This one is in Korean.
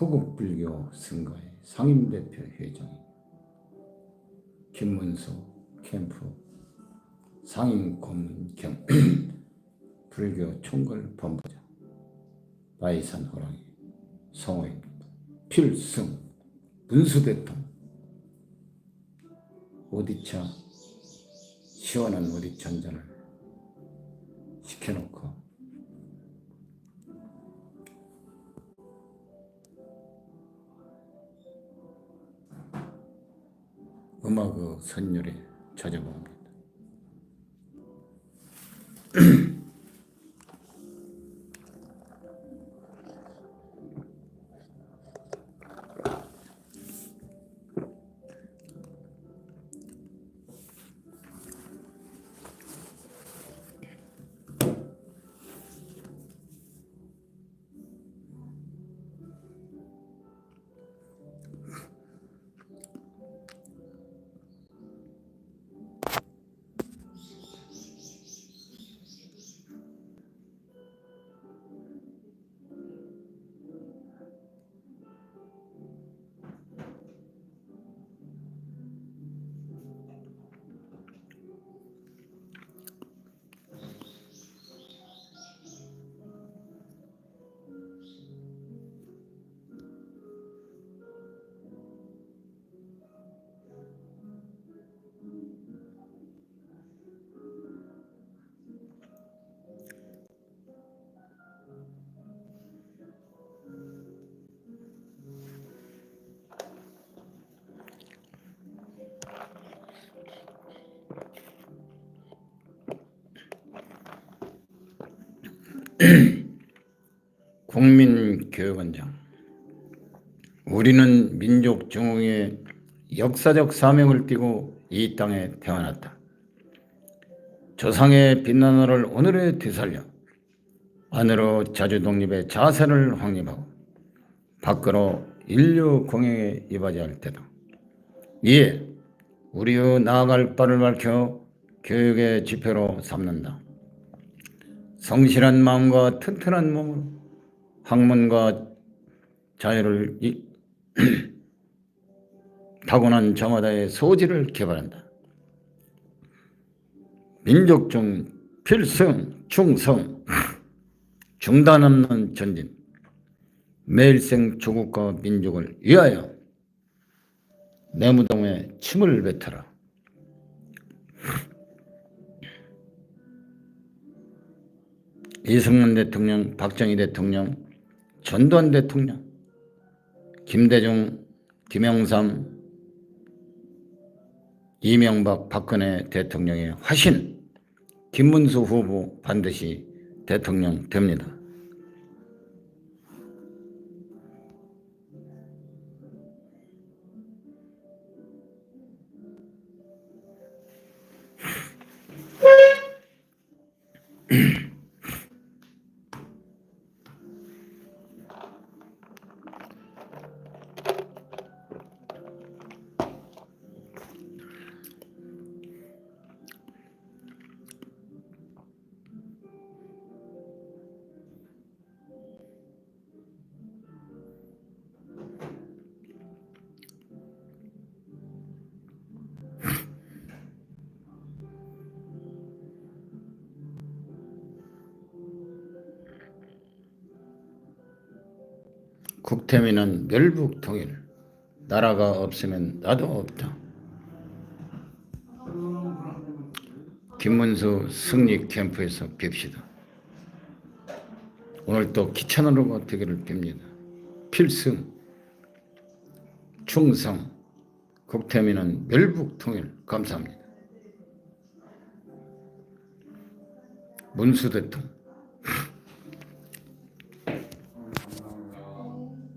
허국불교 선거의 상임대표 회장 김문수 캠프 상임 고문 겸 불교 총괄 본부장 바이산 호랑이 성호입니다. 필승 문수대통 어디차 시원한 어디차 한잔을 시켜놓고 음악 선율에 찾아봅니다. 국민교육원장 우리는 민족 중흥의 역사적 사명을 띠고 이 땅에 태어났다. 조상의 빛나는 오늘에 되살려 안으로 자주 독립의 자세를 확립하고 밖으로 인류 공행에 이바지 할 때다. 이에 우리의 나아갈 바를 밝혀 교육의 지표로 삼는다. 성실한 마음과 튼튼한 몸으로 학문과 자유를 이, 타고난 정화다의 소질을 개발한다. 민족 중 필승, 충성, 중단 없는 전진, 매일생 조국과 민족을 위하여 내 무덤에 침을 뱉어라. 이승만 대통령, 박정희 대통령, 전두환 대통령, 김대중, 김영삼, 이명박, 박근혜 대통령의 화신, 김문수 후보 반드시 대통령 됩니다. 국태민은 멸북통일. 나라가 없으면 나도 없다. 김문수 승리 캠프에서 뵙시다. 오늘 또 기천으로 되기를 빕니다. 필승, 충성, 국태민은 멸북통일. 감사합니다. 문수 대통령.